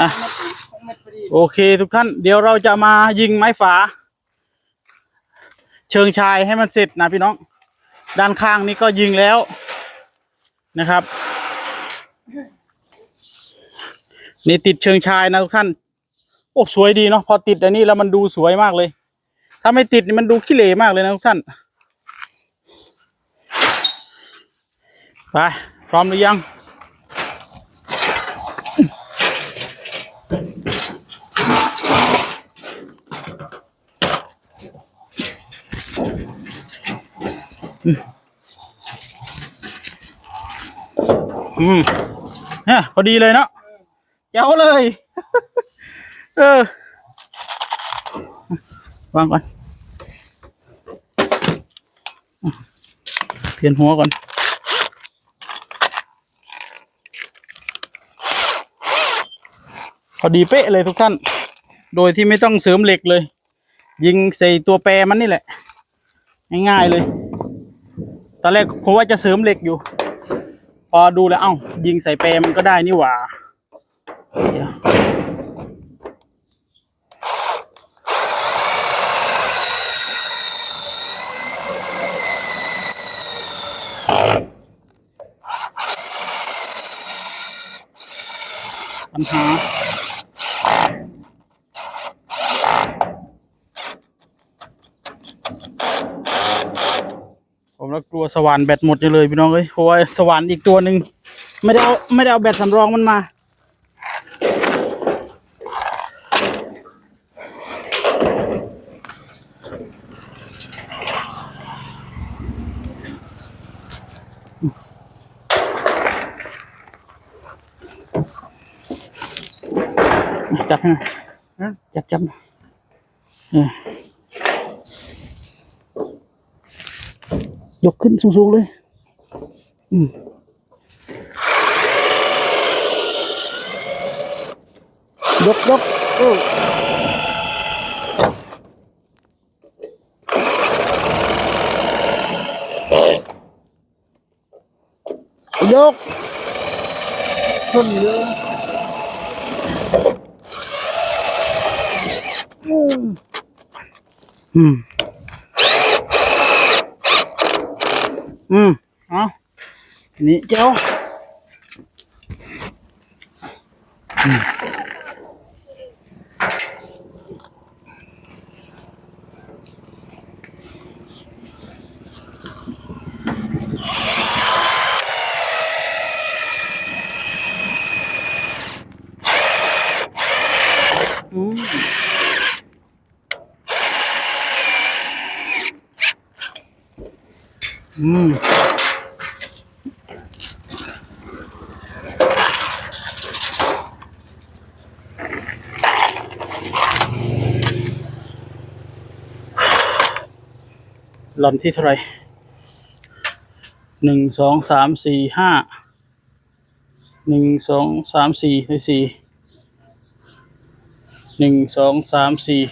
อะโอเคทุกท่าน เดี๋ยวเราจะมายิงไม้ฝา เชิงชายให้มันเสร็จนะพี่น้อง ด้านข้างนี้ก็ยิงแล้วนะครับ นี่ติดเชิงชายนะทุกท่าน โอ้สวยดีเนาะพอติดอันนี้แล้วมันดูสวยมากเลย ถ้าไม่ติดนี่มันดูขี้เหร่มากเลยนะทุกท่านไปพร้อมหรือยัง อืมเนี่ยพอดีเลยเนาะเจ้าเลย เออวางก่อน เปลี่ยนหัวก่อน พอดีเป๊ะเลยทุกท่าน โดยที่ไม่ต้องเสริมเหล็กเลย ยิงใส่ตัวแปรมันนี่แหละ ง่ายๆเลย ตอนแรกผมว่าจะเสริมเหล็กอยู่ พอดูแล้วเอ้า ยิงใส่เปรมันก็ได้นี่หว่า ปัญหา แล้วกลัวสว่านแบตหมดเลยพี่น้องเอ้ยเพราะว่าสว่านอีกตัวหนึ่งไม่ได้เอาไม่ได้เอาแบตสำรองมันมา จับให้หน่อยนะจับจับหน่อ ยเออยกขึ้นสูงๆเลย อืมยกยกเออยกขึ้นเลยอืมอืม อืมเอาทีนี้เจ้าอืม ล่อนที่เท่าไหรหนึ่งสองสามสี่ห้าหนึ่งสองสามสี่ในสี่หนึ่งสองสามสี่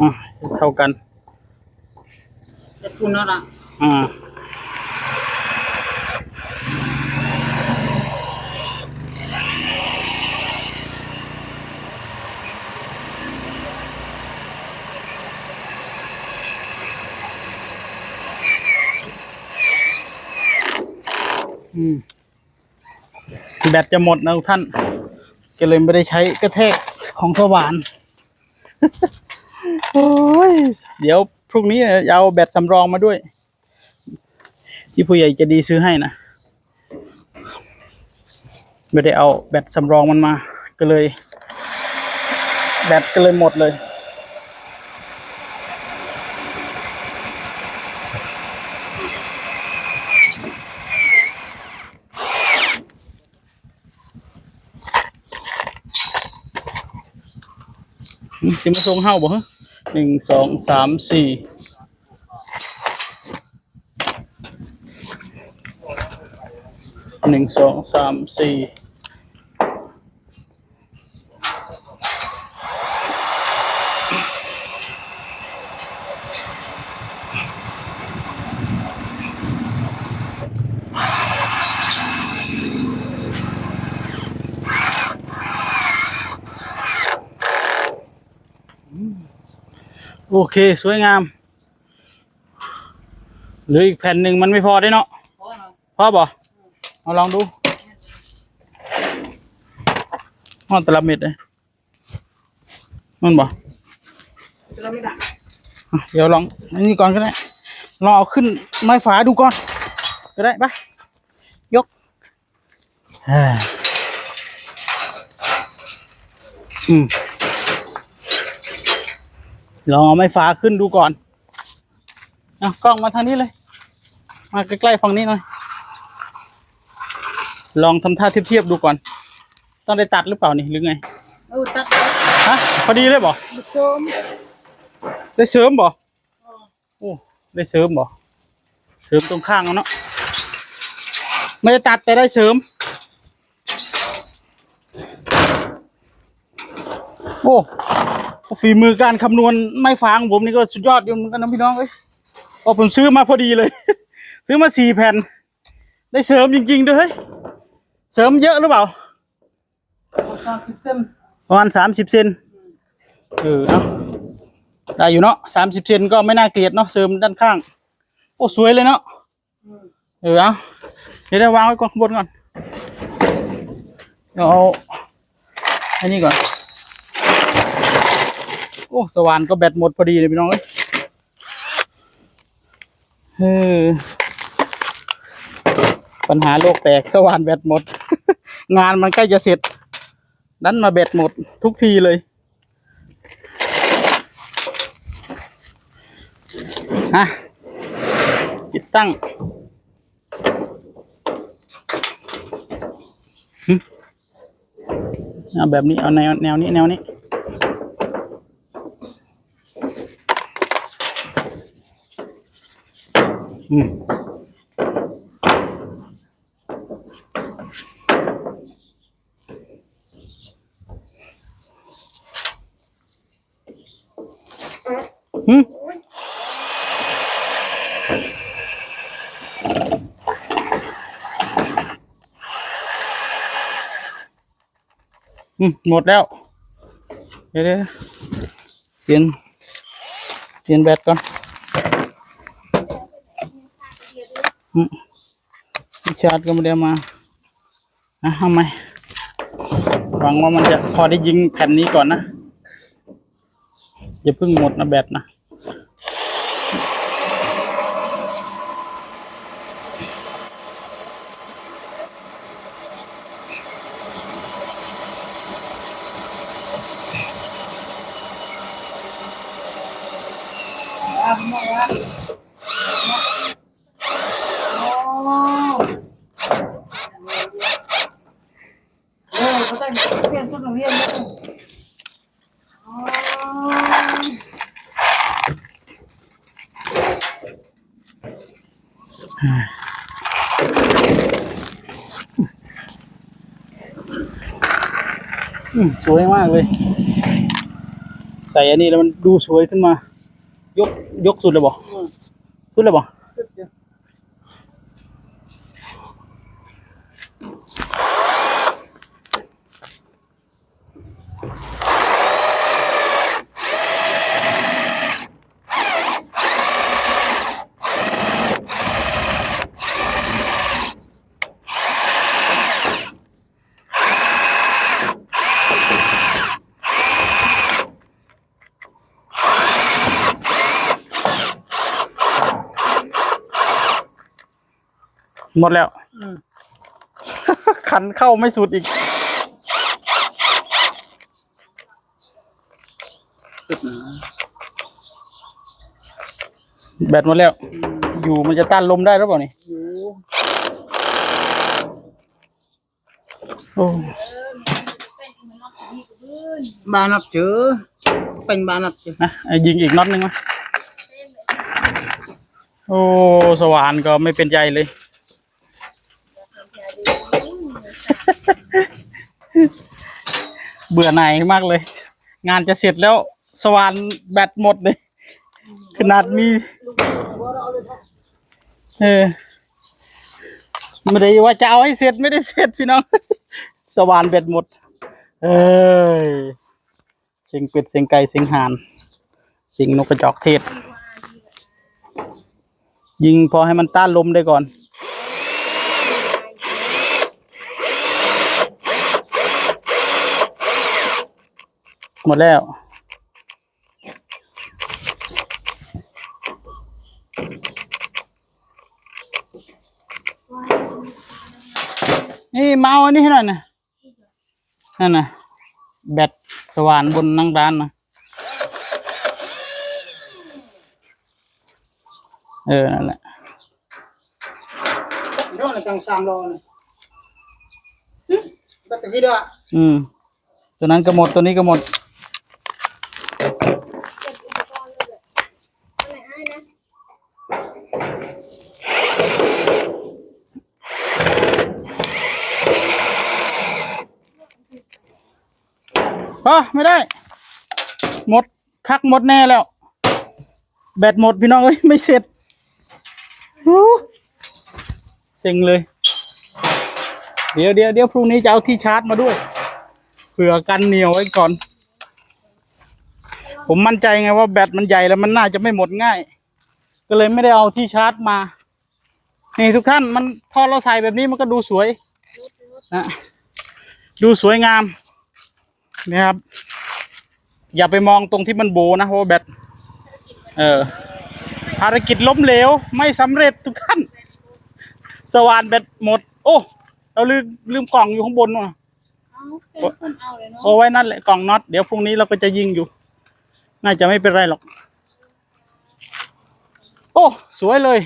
อะเท่ากันจะพูดนั่นละอ่า แบตจะหมดนะทุกท่าน ก็เลยไม่ได้ใช้กระแทกของสว่านโอ้ยเดี๋ยวพรุ่งนี้เอาแบตสำรองมาด้วย ที่ผู้ใหญ่จะดีซื้อให้นะไม่ได้เอาแบตสำรองมันมา ก็เลย แบตก็เลยหมดเลย สิมาส่งเฮาบ่ฮะหนึ่งสองสามสี่หนึ่งสองสามสี่ อเค สวยงามเหลืออีกแผ่นหนึ่งมันไม่พอได้เนาะพอเนาะพอบ่เอาลองดูห้องตลับเม็ดเลยมันบ่เราไม่ได้อะเดี๋ยวลองอันนี้ก่อนก็ได้ลองเอาขึ้นไม้ฝาดูก่อน ก็ได้ปะยกอ่าอืม ลองเอาไม้ฝาขึ้นดูก่อนเอากล้องมาทางนี้เลย มาใกล้ๆฝั่งนี้หน่อย ลองทำท่าเทียบๆดูก่อน ต้องได้ตัดหรือเปล่านี่หรือไงเออตัดฮะพอดีเลยบ่บุโซมได้เสริมบ่โอ้ได้เสริมบ่เสริมตรงข้างเอาเนาะไม่ได้ตัดแต่ได้เสริม โอ้ ฝีมือการคำนวณไม่ฟางผมนี่ก็สุดยอดอยู่เหมือนกันนะพี่น้องเอ้ยพอผมซื้อมาพอดีเลย ซื้อมาสี่แผ่น ได้เสริมจริง ๆ ด้วยเฮ้ยเสริมเยอะหรือเปล่าสามสิบเส้นประมาณสามสิบเซนเออเนาะได้อยู่เนาะสามสิบเซนก็ไม่น่าเกลียดเนาะเสริมด้านข้าง โอ้สวยเลยเนาะเออเอาเดี๋ยวได้วางไว้ก่อนข้างบนก่อนเดี๋ยวเอาอันนี้ก่อนโอ้สว่านก็แบตหมดพอดีเลยพี่น้องเอ้ยเออปัญหาโลกแตกสว่านแบตหมด งานมันใกล้จะเสร็จดันมาเบ็ดหมดทุกทีเลยฮะติดตั้งเอาแบบนี้ เอาแนวแนวนี้ แนวนี้ อืมหึอืมหมดแล้ว ชาร์จก็ไม่ได้เอามาอะทำไมหวังว่ามันจะพอได้ยิงแผ่นนี้ก่อนนะอย่าเพิ่งหมดนะแบตนะเออเขาได้เปลี่ยนชุดนักเรียนเลยอ๋อ อืม สวยมากเลย ใส่อันนี้แล้วมันดูสวยขึ้นมา ยกยกสุดเลยบ่ขึ้นเลยบ่ หมดแล้วอืมขันเข้าไม่สุดอีกแบตหมดแล้ว อยู่มันจะต้านลมได้หรือเปล่านี่อยู่โอ้บานนับเจอเป็นบานนับเจอนะไอ้ยิงอีกน็อตหนึ่งมาโอ้ สว่านก็ไม่เป็นใจเลย เบื่อหน่ายมากเลย งานจะเสร็จแล้วสว่านแบตหมดเลย ขนาดมีเออไม่ได้ว่าจะเอาให้เสร็จไม่ได้เสร็จพี่น้อง สว่านแบตหมด เอ้ยเสียงเป็ดเสียงไก่เสียงห่านสิงนกกระจอกเทศ ยิงพอให้มันต้านลมได้ก่อน หมดแล้ว นี่เมาอันนี้ให้หน่อยนะนั่นนะแบตสว่านบนนั่งร้านนะเออ นั่นแหละเดี๋ยวในกลางสามโลเลยแบตเตอรี่ด้วยอืม ตัวนั้นก็หมด ตัวนี้ก็หมด อ๋อไม่ได้ หมดคักหมดแน่แล้ว แบตหมดพี่น้องเอ้ยไม่เสร็จเซ็งเลย เดี๋ยวเดี๋ยวเดี๋ยวพรุ่งนี้จะเอาที่ชาร์จมาด้วยเผื่อกันเหนียวไว้ก่อน ผมมั่นใจไงว่าแบตมันใหญ่แล้วมันน่าจะไม่หมดง่าย ก็เลยไม่ได้เอาที่ชาร์จมา นี่ทุกท่านมันพอเราใส่แบบนี้มันก็ดูสวยนะดูสวยงาม นะครับ อย่าไปมองตรงที่มันโบนะเพราะว่าแบตเออภารกิจล้มเหลว ไม่สำเร็จทุกท่าน สว่านแบตหมด โอ้ เราลืมลืมกล่องอยู่ข้างบนนู่นน่ะเอาเป็นคนเอาเลยเนาะเอาไว้นั่นแหละกล่องน็อตเดี๋ยวพรุ่งนี้เราก็จะยิงอยู่ น่าจะไม่เป็นไรหรอก โอ้ สวยเลย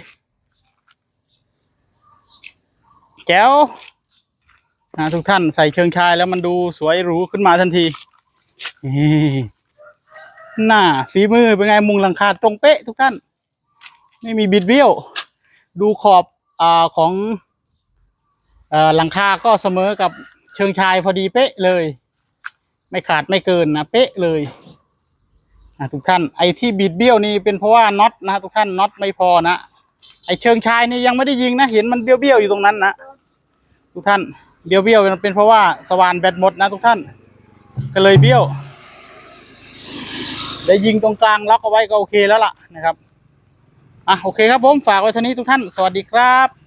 แก้ว นะทุกท่านใส่เชิงชายแล้วมันดูสวยหรูขึ้นมาทันทีนี่หน้าฝีมือเป็นไงมุงหลังคาตรงเป๊ะทุกท่าน ไม่มีบิดเบี้ยว ดูขอบอของอหลังคาก็เสมอกับเชิงชายพอดีเป๊ะเลย ไม่ขาดไม่เกินนะเป๊ะเลยนะทุกท่านไอ้ที่บิดเบี้ยวนี่เป็นเพราะว่าน็อตนะทุกท่านน็อตไม่พอนะไอ้เชิงชายนี่ยังไม่ได้ยิงนะเห็นมันเบี้ยวเบี้ยวๆอยู่ตรงนั้นนะทุกท่าน เบี้ยวเบี้ยวเป็นเพราะว่าสว่านแบตหมดนะทุกท่าน ก็เลยเบี้ยวได้ยิงตรงกลางล็อกเอาไว้ก็โอเคแล้วล่ะนะครับอะโอเคครับผมฝากไว้เท่านี้ทุกท่าน สวัสดีครับ